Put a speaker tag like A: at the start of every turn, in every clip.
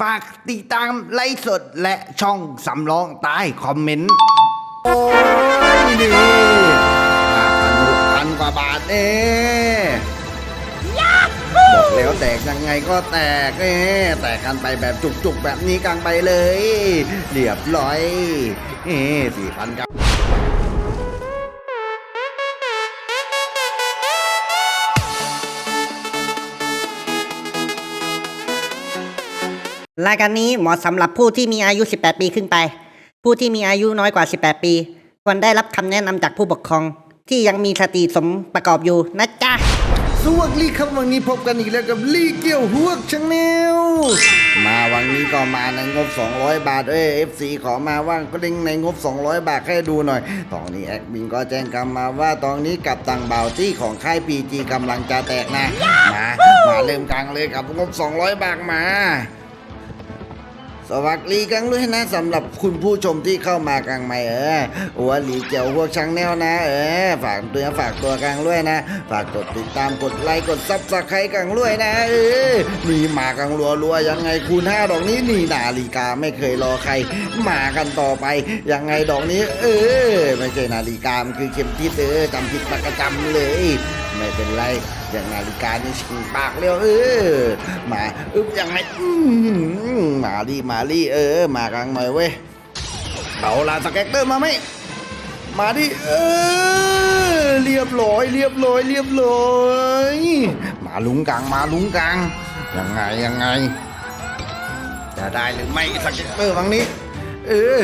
A: ฝากติดตามไลฟ์สดและช่องสำรองใต้คอมเมนต์ โอ้ยนี่ห้าพันกพันกว่าบาทเองบอกแล้วแตกยังไงก็แตกเอแตกกันไปแบบจุกๆ แบบนี้กลางไปเลย เรียบร้อย เอสี่พันครับ
B: รายการนี้เหมาะสำหรับผู้ที่มีอายุ 18 ปีขึ้นไป ผู้ที่มีอายุน้อยกว่า 18 ปี ควรได้รับคำแนะนำจากผู้ปกครอง ที่ยังมีสติสมประกอบอยู่นะจ๊ะ
A: สวัสดีครับวันนี้พบกันอีกแล้วกับลี่เกี่ยวหวกชาแนลมาวันนี้ก็มาในงบ 200 บาทเอ้ย FC ขอมาว่างก็เด้งในงบ 200 บาทให้ดูหน่อย ตอนนี้แอดมินก็แจ้งกำมาว่าตอนนี้กับตังเบาที่ของค่าย PG กำลังจะแตกนะมามาเริ่มกลางเลยกับงบ 200 บาทมา สวัสดีกันด้วยนะสำหรับคุณผู้ชมที่เข้ามากลางใหม่เออหัวหลีเจียวพวกช่างแนวนะ เออฝากเตือนฝากตัวกลางด้วยนะ ฝากกดติดตามกดไลค์กดซับสไครต์กลางด้วยนะ เออนี่มากังรัวรัวยังไงคูณห้าดอกนี้นี่นาฬิกาไม่เคยรอใครมากันต่อไปยังไงดอกนี้ เออไม่ใช่นาฬิกามันคือเข็มทิศเออจำผิดประจำเลย ไม่เป็นไร อย่างนาฬิกานี่ชิงปากเร็วเออมาอึ๊บยังไงมาดิมาดิเออ มากลางหน่อยเว้ยเอาลาสแกตเตอร์มาไหมมาดิเออเรียบร้อย เรียบร้อย เรียบร้อยมาลุงกลางมาลุงกลางยังไงยังไงจะได้หรือไม่สเก็ตเตอร์ครั้งนี้ เออ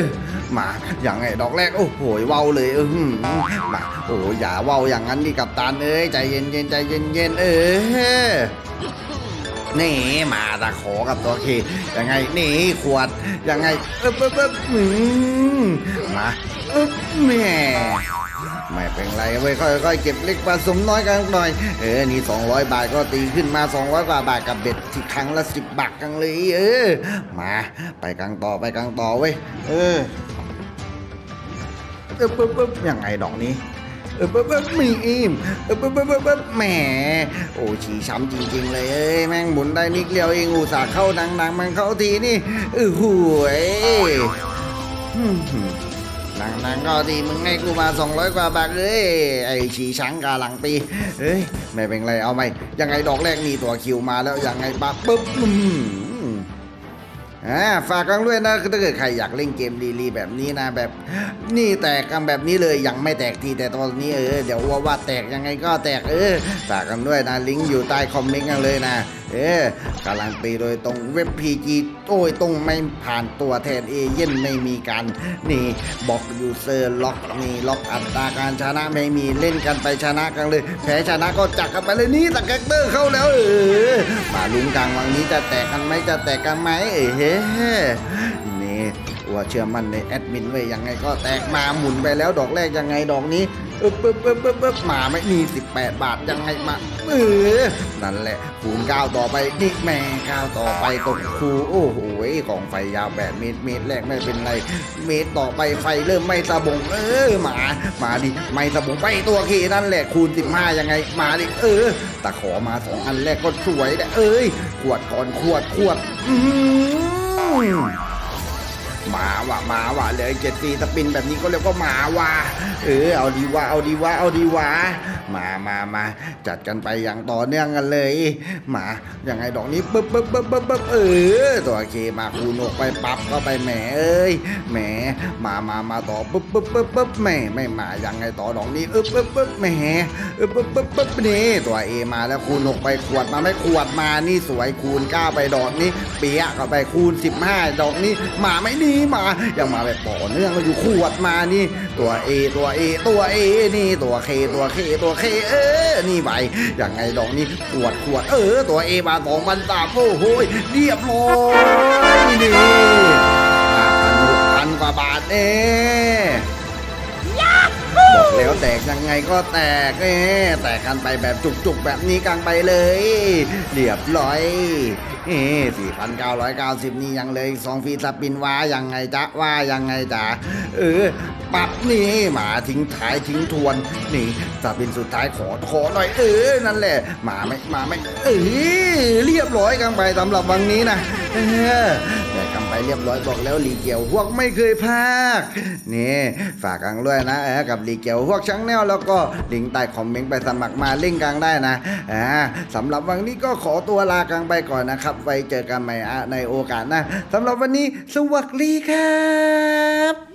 A: มาอย่างไงดอกแรกโอ้โหเว้าเลยเออมาโอ้อย่าเว้าอย่างนั้นดิกับตาเอ้ยใจเย็นเย็นใจเย็นเย็นเออนี่มาตะขอกับตัวเคยังไงนี่ขวดยังไงเออเออเออมาเอ๊บแม่ ไม่เป็นไรเว้ยค่อยๆเก็บเล็กผสมน้อยกันหน่อย เออ นี่ 200 บาทก็ตีขึ้นมา 200กว่าบาทกับเบ็ดที่ครั้งละ 10 บาทกันเลย เออ มา ไปกลางต่อไปกลางต่อเว้ย เออเอ๊บเอ๊บเอ๊บยังไงดอกนี้เออปึ๊บปึ๊บมีอิ่มเออปึ๊บปึ๊บปึ๊บปึ๊บแหมโอ้ฉี่ช้ำจริง ๆ เลยเอ้ยแม่งหมุนได้นิดเดียวเองอุตส่าห์เข้าดังๆมันเข้าทีนี่เออหวยอืม ดังๆก็ทีมึงให้กูมา 200 กว่าบาทเลย ไอ้ฉีช้างกาหลังปีเฮ้ยไม่เป็นไรเอาไหมยังไงดอกแรกนี่ตัวคิวมาแล้วยังไงปั๊บปึ๊บอืมอ่าฝากกันด้วยนะถ้าเกิดใครอยากเล่นเกมดีๆแบบนี้นะแบบ นี่แตกกันแบบนี้เลยยังไม่แตกทีแต่ตอนนี้เออเดี๋ยวว่าว่าแตกยังไงก็แตกเออฝากกันด้วยนะลิงก์อยู่ใต้คอมเมนต์กันเลยนะ เออการันตีโดยตรงเว็บพีจีโอ้ยตรงไม่ผ่านตัวแทนเอเย่นไม่มีการนี่บอกยูเซอร์ล็อกนี่ล็อกอัตราการชนะไม่มีเล่นกันไปชนะกันเลย แพ้ชนะก็จักกันไปเลยนี่สแกรเตอร์เข้าแล้วเออมาลุ้นกลางวันนี้จะแตกกันไหมจะแตกกันไหมเอ้เฮ้ นี่ว่าเชื่อมั่นในแอดมินไว้ยยังไงก็แตกมาหมุนไปแล้วดอกแรกยังไงดอกนี้เออปึ๊บปึ๊บปึ๊บปึ๊บมาไม่มี 18 บาทยังไงมาเออนั่นแหละคูณก้าวต่อไปนี่แม่ก้าวต่อไปตกคูโอ้โหของไฟยาวแบบเมตรเมตรแรกไม่เป็นไรเมตรต่อไปไฟเริ่มไม่สะบงเออมามาดิไม่สะบงไปตัวเคนั่นแหละคูณ 15 ยังไงมาดิเออตะขอมาสองอันแรกก็สวยแต่เอ้ยขวดก่อนขวดขวดอืม มาว่ะมาว่ะเหลยเจ็ดสี่สปินแบบนี้ก็เรียกว่ามาว่ะเออเอาดีว่าเอาดีว่าเอาดีว่ามามามาจัดกันไปอย่างต่อเนื่องกันเลยมาอย่างไงดอกนี้ปึ๊บปึ๊บปึ๊บปึ๊บปึ๊บเออตัวเคมาคูณออกไปปั๊บก็ไปแหมเอ้ยแหมมามามาต่อปึ๊บปึ๊บปึ๊บปึ๊บแหมไม่มายังไงต่อดอกนี้อึ๊บปึ๊บปึ๊บแหมอึ๊บปึ๊บปึ๊บปึ๊บนี่ตัวเอมาแล้วคูณออกไปขวดมาไม่ขวดมานี่สวยคูณเก้าไปดอกนี้ เปียกเข้าไปคูณ 15 ดอกนี้มาไม่ดีมายังมาแบบต่อเนื่องก็อยู่ขวดมานี่ ตัว A ตัว A ตัว A นี่ตัว K ตัว K ตัว K เออนี่ไปยังไงดอกนี่ขวดขวดเออ ตัว A มาสองพันสามโอ้โหเรียบร้อยนี่ห้าพันหกพันกว่าบาทเอง บอกแล้วแตกยังไงก็แตกเอ๊แตกกันไปแบบจุกๆ แบบนี้กลางไปเลย เรียบร้อยเอ๊สี่พันเก้าร้อยเก้าสิบนี่ยังเลยสองฟีสปินว่ายังไงจ๊ะว่ายังไงจ๊ะเออปับนี่มาทิ้งท้ายทิ้งทวน นี่สปินสุดท้ายขอขอหน่อยเออนั่นแหละมาไม่มาไม่เออเรียบร้อยกลางไปสำหรับวันนี้นะเออ เรียบร้อยบอกแล้วหลีเกียวพวกไม่เคยพากนี่ฝากกังด้วยนะเออกับหลีเกียวพวกช่างแนวแล้วก็ลิงก์ใต้คอมเมนต์ไปสมัครมาเล่นกลางได้นะอ่าสำหรับวันนี้ก็ขอตัวลากลางไปก่อนนะครับ ไว้เจอกันใหม่ในโอกาสหน้าสำหรับวันนี้สวัสดีครับ